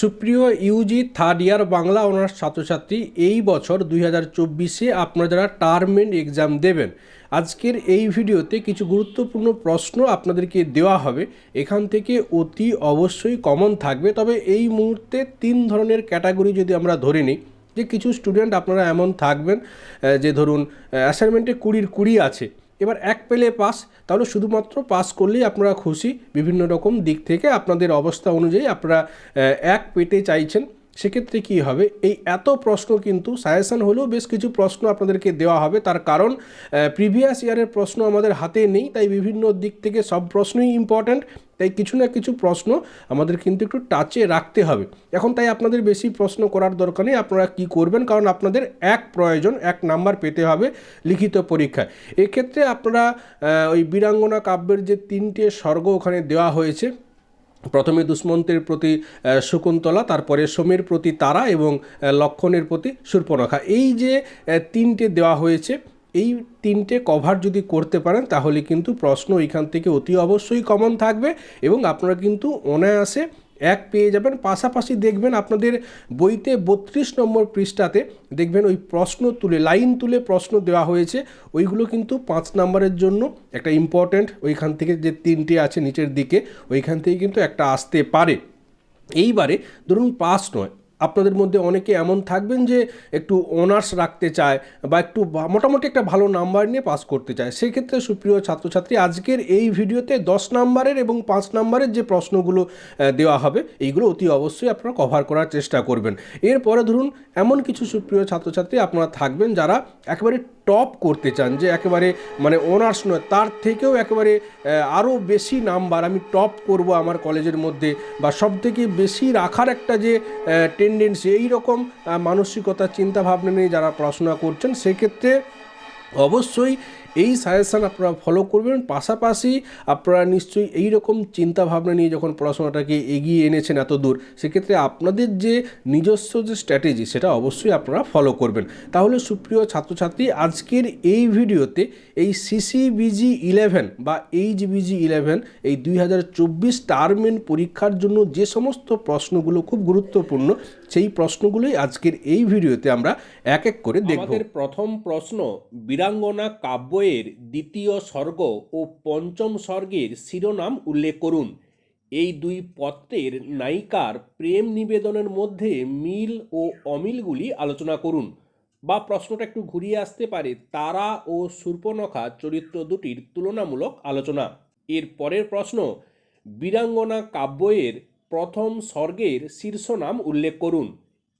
সুপ্রিয় UG third year Bangla honours ছাত্রছাত্রী, এই বছর দুই হাজার চব্বিশে আপনারা যারা টার্ম এন্ড এক্সাম দেবেন, আজকের এই ভিডিওতে কিছু গুরুত্বপূর্ণ প্রশ্ন আপনাদেরকে দেওয়া হবে। এখান থেকে অতি অবশ্যই কমন থাকবে। তবে এই মুহূর্তে তিন ধরনের ক্যাটাগরি যদি আমরা ধরে নিই, যে কিছু স্টুডেন্ট আপনারা এমন থাকবেন যে ধরুন অ্যাসাইনমেন্টে কুড়ির কুড়ি আছে। এবার এক পেলে পাস তাহলে শুধুমাত্র পাস করলেই আপনারা খুশি। বিভিন্ন রকম দিক থেকে আপনাদের অবস্থা অনুযায়ী আপনারা এক পেতে চাইছেন। সেক্ষেত্রে কী হবে? এই এত প্রশ্ন কিন্তু সাজেশান হলেও বেশ কিছু প্রশ্ন আপনাদেরকে দেওয়া হবে। তার কারণ প্রিভিয়াস ইয়ারের প্রশ্ন আমাদের হাতে নেই, তাই বিভিন্ন দিক থেকে সব প্রশ্নই ইম্পর্ট্যান্ট তাই কিছু না কিছু প্রশ্ন আমাদের কিন্তু একটু টাচে রাখতে হবে। এখন তাই আপনাদের বেশি প্রশ্ন করার দরকার নেই, আপনারা কি করবেন? কারণ আপনাদের এক প্রয়োজন, এক নাম্বার পেতে হবে লিখিত পরীক্ষায়। এক্ষেত্রে আপনারা ওই বীরাঙ্গনা কাব্যের যে তিনটে স্বর্গ ওখানে দেওয়া হয়েছে প্রথমে দুষ্মন্তের প্রতি শকুন্তলা, তারপরে সোমের প্রতি তারা এবং লক্ষণের প্রতি শূর্পণখা এই যে তিনটে দেওয়া হয়েছে, এই তিনটে কভার যদি করতে পারেন, তাহলে কিন্তু প্রশ্ন এখান থেকে অতি অবশ্যই কমন থাকবে এবং আপনারা কিন্তু অনায়াসে এক পেয়ে যাবেন। পাশাপাশি দেখবেন আপনাদের বইতে বত্রিশ নম্বর পৃষ্ঠাতে দেখবেন ওই প্রশ্ন তুলে, লাইন তুলে প্রশ্ন দেওয়া হয়েছে। ওইগুলো কিন্তু পাঁচ নম্বরের জন্য একটা ইম্পর্ট্যান্ট ওইখান থেকে যে তিনটে আছে নিচের দিকে, ওইখান থেকে কিন্তু একটা আসতে পারে। এইবারে ধরুন পাস নয় আপনাদের মধ্যে অনেকে এমন থাকবেন যে একটু অনার্স রাখতে চায় বা একটু মোটামুটি একটা ভালো নাম্বার নিয়ে পাস করতে চায়। সেক্ষেত্রে সুপ্রিয় ছাত্রছাত্রী, আজকের এই ভিডিওতে দশ নাম্বারের এবং পাঁচ নাম্বারের যে প্রশ্নগুলো দেওয়া হবে, এইগুলো অতি অবশ্যই আপনারা কভার করার চেষ্টা করবেন। এরপরে ধরুন, এমন কিছু সুপ্রিয় ছাত্রছাত্রী আপনারা থাকবেন যারা একেবারে টপ করতে চান যে একেবারে মানে অনার্স নয়, তার থেকেও একেবারে আরও বেশি নাম্বার আমি টপ করব আমার কলেজের মধ্যে বা সব থেকে বেশি রাখার একটা যে টেন্ডেন্সি এই রকম মানসিকতা, চিন্তাভাবনা নিয়ে যারা পড়াশোনা করছেন, সেক্ষেত্রে অবশ্যই এই সাজেশান আপনারা ফলো করবেন। পাশাপাশি আপনারা নিশ্চয়ই এই রকম চিন্তা ভাবনা নিয়ে যখন পড়াশোনাটাকে এগিয়ে এনেছেন এত দূর, সেক্ষেত্রে আপনাদের যে নিজস্ব যে স্ট্র্যাটেজি সেটা অবশ্যই আপনারা ফলো করবেন। তাহলে সুপ্রিয় ছাত্রছাত্রী, আজকের এই ভিডিওতে এই সিসিবিজি ইলেভেন বা এইচবিজি ইলেভেন এই দুই হাজার চব্বিশ টার্মেন পরীক্ষার জন্য যে সমস্ত প্রশ্নগুলো খুব গুরুত্বপূর্ণ সেই প্রশ্নগুলোই আজকের এই ভিডিওতে আমরা এক এক করে দেখব। প্রথম প্রশ্ন, বীরাঙ্গনা কাব্যের দ্বিতীয় স্বর্গ ও পঞ্চম স্বর্গের শিরোনাম উল্লেখ করুন। এই দুই পত্রের নায়িকার প্রেম নিবেদনের মধ্যে মিল ও অমিলগুলি আলোচনা করুন। বা প্রশ্নটা একটু ঘুরিয়ে আসতে পারে, তারা ও শূর্পনখা চরিত্র দুটির তুলনামূলক আলোচনা। এর পরের প্রশ্ন, বীরাঙ্গনা কাব্যের প্রথম স্বর্গের শীর্ষ নাম উল্লেখ করুন।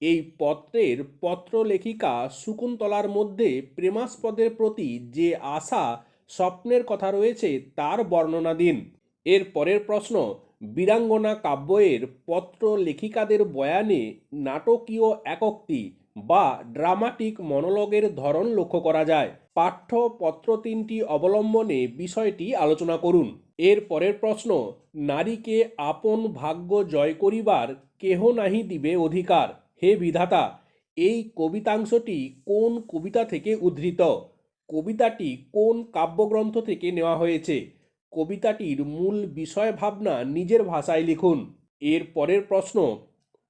এই পত্রের পত্রলেখিকা শকুন্তলার মধ্যে প্রেমাস্পদের প্রতি যে আশা, স্বপ্নের কথা রয়েছে তার বর্ণনা দিন এর পরের প্রশ্ন, বীরাঙ্গনা কাব্যের পত্র লেখিকাদের বয়ানে নাটকীয় একক্তি বা ড্রামাটিক মনোলগের ধরন লক্ষ্য করা যায়। পাঠ্য পত্র তিনটি অবলম্বনে বিষয়টি আলোচনা করুন। এর পরের প্রশ্ন, নারীকে আপন ভাগ্য জয় করিবার কেহ নাহি দিবে অধিকার? হে বিধাতা, এই কবিতাংশটি কোন কবিতা থেকে উদ্ধৃত? কবিতাটি কোন কাব্যগ্রন্থ থেকে নেওয়া হয়েছে? কবিতাটির মূল বিষয় ভাবনা নিজের ভাষায় লিখুন। এর পরের প্রশ্ন,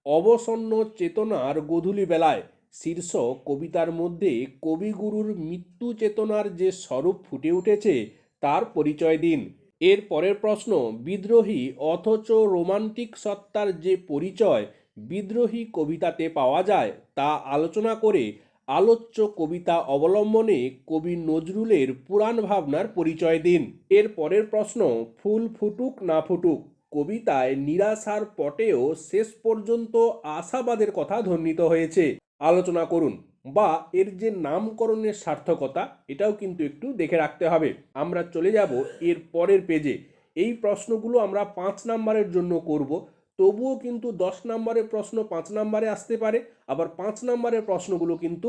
অবসন্ন চেতনার গধূলি বেলায় শীর্ষ কবিতার মধ্যে কবিগুরুর মৃত্যু চেতনার যে স্বরূপ ফুটে উঠেছে, তার পরিচয় দিন। এর পরের প্রশ্ন, বিদ্রোহী অথচ রোমান্টিক সত্তার যে পরিচয়, বিদ্রোহী কবিতাতে পাওয়া যায়, তা আলোচনা করে আলোচ্য কবিতা অবলম্বনে কবি নজরুলের পুরাণ ভাবনার পরিচয় দিন। এর পরের প্রশ্ন, ফুল ফুটুক না ফুটুক, কবিতায় নিরাশার পটেও শেষ পর্যন্ত আশাবাদের কথা ধ্বনিত হয়েছে। আলোচনা করুন বা এর যে নামকরণের সার্থকতা, এটাও কিন্তু একটু দেখে রাখতে হবে। আমরা চলে যাব এর পরের পেজে এই প্রশ্নগুলো আমরা পাঁচ নাম্বারের জন্য করব। তবুও কিন্তু দশ নম্বরের প্রশ্ন পাঁচ নম্বরে আসতে পারে, আবার পাঁচ নম্বরের প্রশ্নগুলো কিন্তু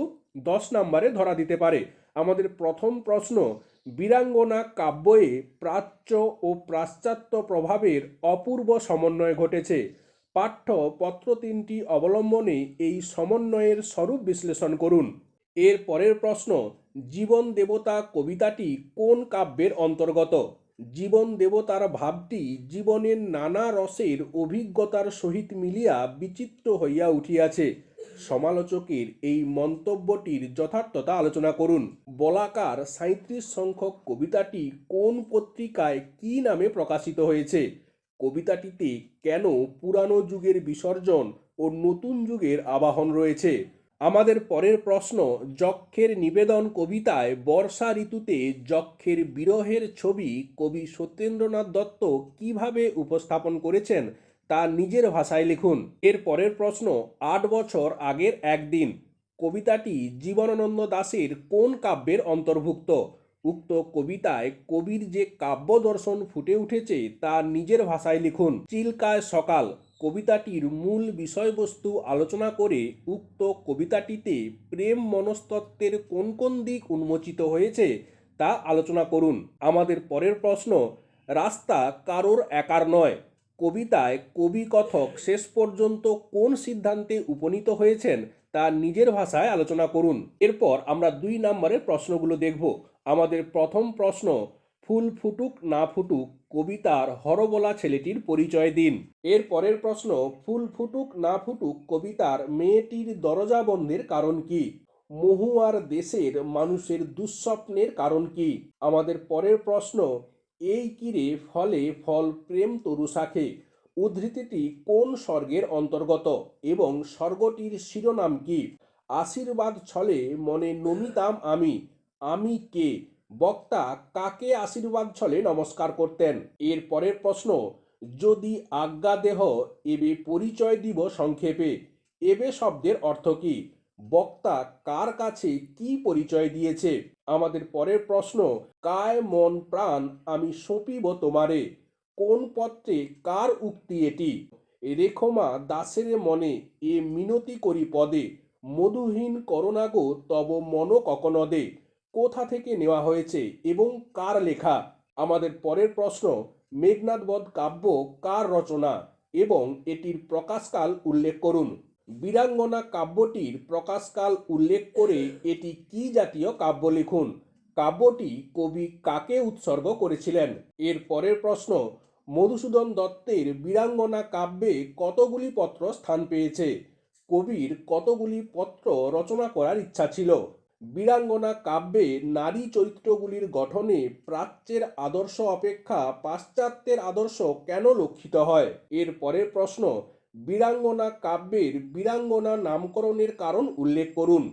দশ নম্বরে ধরা দিতে পারে। আমাদের প্রথম প্রশ্ন, বীরাঙ্গনা কাব্যে প্রাচ্য ও পাশ্চাত্য প্রভাবের অপূর্ব সমন্বয় ঘটেছে। পাঠ্য পত্র তিনটি অবলম্বনে এই সমন্বয়ের স্বরূপ বিশ্লেষণ করুন। এর পরের প্রশ্ন, জীবন দেবতা কবিতাটি কোন কাব্যের অন্তর্গত? জীবন দেবতার ভাবটি জীবনের নানা রসের অভিজ্ঞতার সহিত মিলিয়া বিচিত্র হইয়া উঠিয়াছে। সমালোচকের এই মন্তব্যটির যথার্থতা আলোচনা করুন। বলাকার সাঁত্রিশ সংখ্যক কবিতাটি কোন পত্রিকায় কি নামে প্রকাশিত হয়েছে? কবিতাটিতে কেন পুরানো যুগের বিসর্জন ও নতুন যুগের আবাহন রয়েছে? আমাদের পরের প্রশ্ন, যক্ষের নিবেদন কবিতায় বর্ষা ঋতুতে যক্ষের বিরহের ছবি কবি সত্যেন্দ্রনাথ দত্ত কীভাবে উপস্থাপন করেছেন তা নিজের ভাষায় লিখুন। এর পরের প্রশ্ন, আট বছর আগের একদিন, কবিতাটি জীবনানন্দ দাশের কোন কাব্যের অন্তর্ভুক্ত? উক্ত কবিতায় কবির যে কাব্য দর্শন ফুটে উঠেছে তা নিজের ভাষায় লিখুন। চিল্কায় সকাল, কবিতাটির মূল বিষয়বস্তু আলোচনা করে উক্ত কবিতাটিতে প্রেম মনস্তত্ত্বের কোন কোন দিক উন্মোচিত হয়েছে তা আলোচনা করুন। আমাদের পরের প্রশ্ন, রাস্তা কারোর একার নয়। কবিতায় কবি কথক শেষ পর্যন্ত কোন সিদ্ধান্তে উপনীত হয়েছেন তা নিজের ভাষায় আলোচনা করুন। এরপর আমরা দুই নম্বরের প্রশ্নগুলো দেখব। আমাদের প্রথম প্রশ্ন, ফুল ফুটুক না ফুটুক কবিতার হরবলা ছেলেটির পরিচয় দিন। এর পরের প্রশ্ন, ফুল ফুটুক না ফুটুক কবিতার মেয়েটির দরজা বন্ধের কারণ কি? মহুয়ার দেশের মানুষের দুঃস্বপ্নের কারণ কি? আমাদের পরের প্রশ্ন এই কিরে ফলে ফল প্রেম তরু শাখে। উদ্ধৃতিটি কোন স্বর্গের অন্তর্গত এবং স্বর্গটির শিরোনাম কি? আশীর্বাদ ছলে মনে নমিতাম আমি। আমি কে? বক্তা কাকে আশীর্বাদ ছলে নমস্কার করতেন? এর পরের প্রশ্ন, যদি আজ্ঞা দেহ এবে পরিচয় দিব সংক্ষেপে, এবে শব্দের অর্থ কি? বক্তা কার কাছে কি পরিচয় দিয়েছে? আমাদের পরের প্রশ্ন কায় মন প্রাণ আমি সঁপিব তোমারে? কোন পত্রে কার উক্তি এটি? রেখমা দাসের মনে, এ মিনতি করি পদে। মধুহীন করোনাগো তব মন ককনদে। কোথা থেকে নেওয়া হয়েছে এবং কার লেখা? আমাদের পরের প্রশ্ন মেঘনাথবধ কাব্য কার রচনা? এবং এটির প্রকাশকাল উল্লেখ করুন। বীরাঙ্গনা কাব্যটির প্রকাশকাল উল্লেখ করে এটি কি জাতীয় কাব্য লিখুন? কাব্যটি কবি কাকে উৎসর্গ করেছিলেন? এর পরের প্রশ্ন, মধুসূদন দত্তের বীরাঙ্গনা কাব্যে কতগুলি পত্র স্থান পেয়েছে? কবির কতগুলি পত্র রচনা করার ইচ্ছা ছিল? বীরাঙ্গনা কাব্যে নারী চরিত্রগুলির গঠনে প্রাচ্যের আদর্শ অপেক্ষা পাশ্চাত্যের আদর্শ কেন লক্ষিত হয়? এর পরের প্রশ্ন বীরাঙ্গনা কাব্যের বীরাঙ্গনা নামকরণের কারণ উল্লেখ করুন।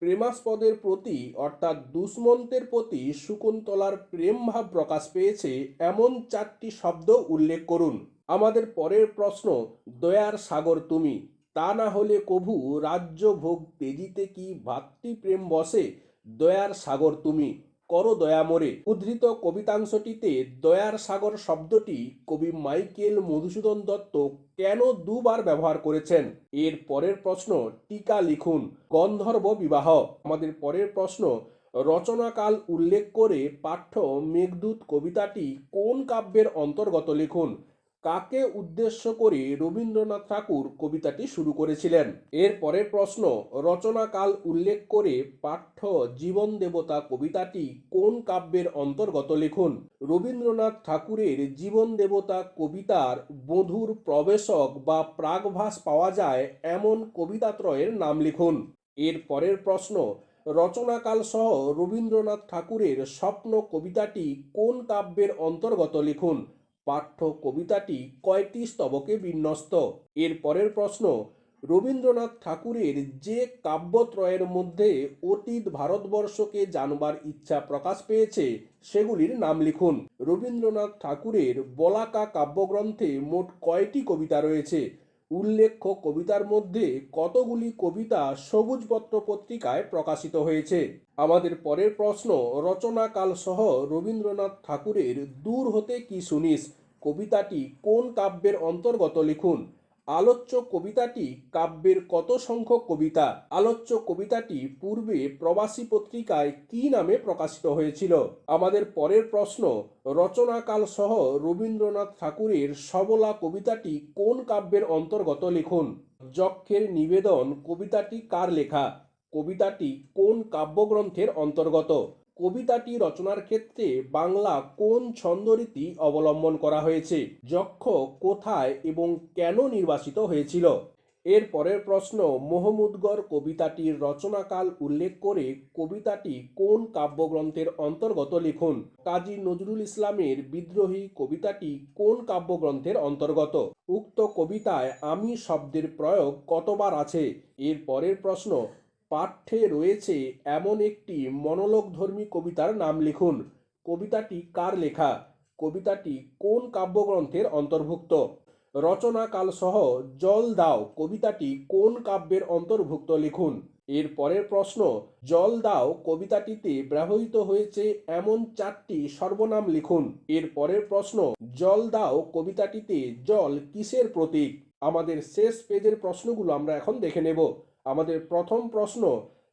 প্রেমাস্পদের প্রতি, অর্থাৎ দুষ্মন্তের প্রতি শকুন্তলার প্রেম ভাব প্রকাশ পেয়েছে এমন চারটি শব্দ উল্লেখ করুন। আমাদের পরের প্রশ্ন, দয়ার সাগর তুমি, তা না হলে কভু রাজ্য ভোগ তেজিতে কি ভাতৃপ্রেম বসে? দয়ার সাগর তুমি। করো দয়া মোরে। উদ্ধৃত কবিতাংশটিতে দয়ার সাগর শব্দটি কবি মাইকেল মধুসূদন দত্ত কেন দুবার ব্যবহার করেছেন? এর পরের প্রশ্ন টিকা লিখুন। গন্ধর্ব বিবাহ। আমাদের পরের প্রশ্ন, রচনাকাল উল্লেখ করে পাঠ্য মেঘদূত কবিতাটি কোন কাব্যের অন্তর্গত লিখুন? কাকে উদ্দেশ্য করে রবীন্দ্রনাথ ঠাকুর কবিতাটি শুরু করেছিলেন? এর পরের প্রশ্ন, রচনাকাল উল্লেখ করে পাঠ্য জীবন দেবতা কবিতাটি কোন কাব্যের অন্তর্গত লিখুন? রবীন্দ্রনাথ ঠাকুরের জীবন দেবতা কবিতার বধুর প্রবেশক বা প্রাগভাস পাওয়া যায় এমন কবিতাত্রয়ের নাম লিখুন। এর পরের প্রশ্ন, রচনাকাল সহ রবীন্দ্রনাথ ঠাকুরের স্বপ্ন কবিতাটি কোন কাব্যের অন্তর্গত লিখুন? পাঠ্য কবিতাটি কয়টি স্তবকে বিন্যস্ত? এর পরের প্রশ্ন, রবীন্দ্রনাথ ঠাকুরের যে কাব্যত্রয়ের মধ্যে অতীত ভারতবর্ষকে জানবার ইচ্ছা প্রকাশ পেয়েছে, সেগুলির নাম লিখুন। রবীন্দ্রনাথ ঠাকুরের বলাকা কাব্যগ্রন্থে মোট কয়টি কবিতা রয়েছে? উল্লেখ্য, কবিতার মধ্যে কতগুলি কবিতা সবুজপত্র পত্রিকায় প্রকাশিত হয়েছে। আমাদের পরের প্রশ্ন, রচনাকাল সহ রবীন্দ্রনাথ ঠাকুরের দূর হতে কি শুনিস? কবিতাটি কোন কাব্যের অন্তর্গত লিখুন। আলোচ্য কবিতাটি কাব্যের কত সংখ্যক কবিতা? আলোচ্য কবিতাটি পূর্বে প্রবাসী পত্রিকায় কি নামে প্রকাশিত হয়েছিল? আমাদের পরের প্রশ্ন, রচনাকাল সহ রবীন্দ্রনাথ ঠাকুরের সবলা কবিতাটি কোন কাব্যের অন্তর্গত লিখুন? যক্ষের নিবেদন কবিতাটি কার লেখা? কবিতাটি কোন কাব্যগ্রন্থের অন্তর্গত? কবিতাটি রচনার ক্ষেত্রে বাংলা কোন ছন্দরীতি অবলম্বন করা হয়েছে, যক্ষ কোথায় এবং কেন নির্বাচিত হয়েছিল? এর পরের প্রশ্ন মোহাম্মদগড় কবিতাটির রচনাকাল উল্লেখ করে কবিতাটি কোন কাব্যগ্রন্থের অন্তর্গত লিখুন? কাজী নজরুল ইসলামের বিদ্রোহী কবিতাটি কোন কাব্যগ্রন্থের অন্তর্গত? উক্ত কবিতায় আমি শব্দের প্রয়োগ কতবার আছে? এর পরের প্রশ্ন পাঠ্যে রয়েছে এমন একটি মনোলোগধর্মী কবিতার নাম লিখুন। কবিতাটি কার লেখা? কবিতাটি কোন কাব্যগ্রন্থের অন্তর্ভুক্ত? রচনাকাল সহ জল দাও, কবিতাটি কোন কাব্যের অন্তর্ভুক্ত লিখুন। এর পরের প্রশ্ন, জল দাও, কবিতাটিতে ব্যবহৃত হয়েছে এমন চারটি সর্বনাম লিখুন। এর পরের প্রশ্ন, জল দাও, কবিতাটিতে জল কিসের প্রতীক? আমাদের শেষ পেজের প্রশ্নগুলো আমরা এখন দেখে নেব। আমাদের প্রথম প্রশ্ন,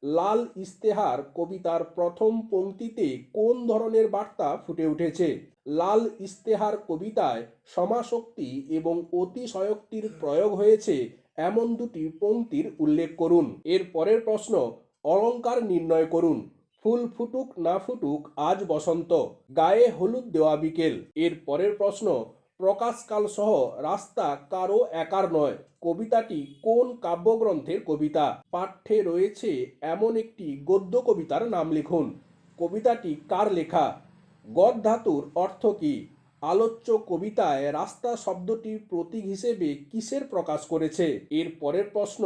লাল ইস্তেহার কবিতার প্রথম পংক্তিতে কোন ধরনের বার্তা ফুটে উঠেছে? লাল ইস্তেহার কবিতায় সমাশক্তি এবং অতিশয়োক্তির প্রয়োগ হয়েছে এমন দুটি পংক্তির উল্লেখ করুন। এর পরের প্রশ্ন, অলংকার নির্ণয় করুন। ফুল ফুটুক না ফুটুক, আজ বসন্ত। গায়ে হলুদ দেওয়া বিকেল। এর পরের প্রশ্ন প্রকাশকাল সহ রাস্তা কারও একার নয়। কবিতাটি কোন কাব্যগ্রন্থের কবিতা? পাঠ্যে রয়েছে এমন একটি গদ্য কবিতার নাম লিখুন। কবিতাটি কার লেখা? গদ ধাতুর অর্থ কী? আলোচ্য কবিতায় রাস্তা শব্দটি প্রতীক হিসেবে কিসের প্রকাশ করেছে? এর পরের প্রশ্ন,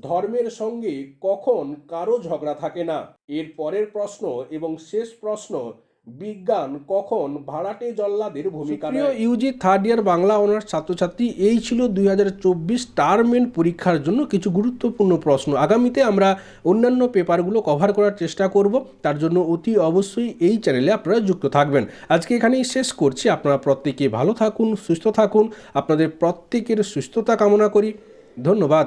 ধর্মের সঙ্গে কখন কারও ঝগড়া থাকে না? এর পরের প্রশ্ন এবং শেষ প্রশ্ন বিজ্ঞান কখন ভাড়াটে জল্লাদের ভূমিকা প্রিয় UG third year Bangla honours ছাত্রছাত্রী এই ছিল দুই হাজার চব্বিশ টার্মেন্ট পরীক্ষার জন্য কিছু গুরুত্বপূর্ণ প্রশ্ন। আগামীতে আমরা অন্যান্য পেপারগুলো কভার করার চেষ্টা করব। তার জন্য অতি অবশ্যই এই চ্যানেলে আপনারা যুক্ত থাকবেন। আজকে এখানেই শেষ করছি। আপনারা প্রত্যেকে ভালো থাকুন সুস্থ থাকুন। আপনাদের প্রত্যেকের সুস্থতা কামনা করি। ধন্যবাদ।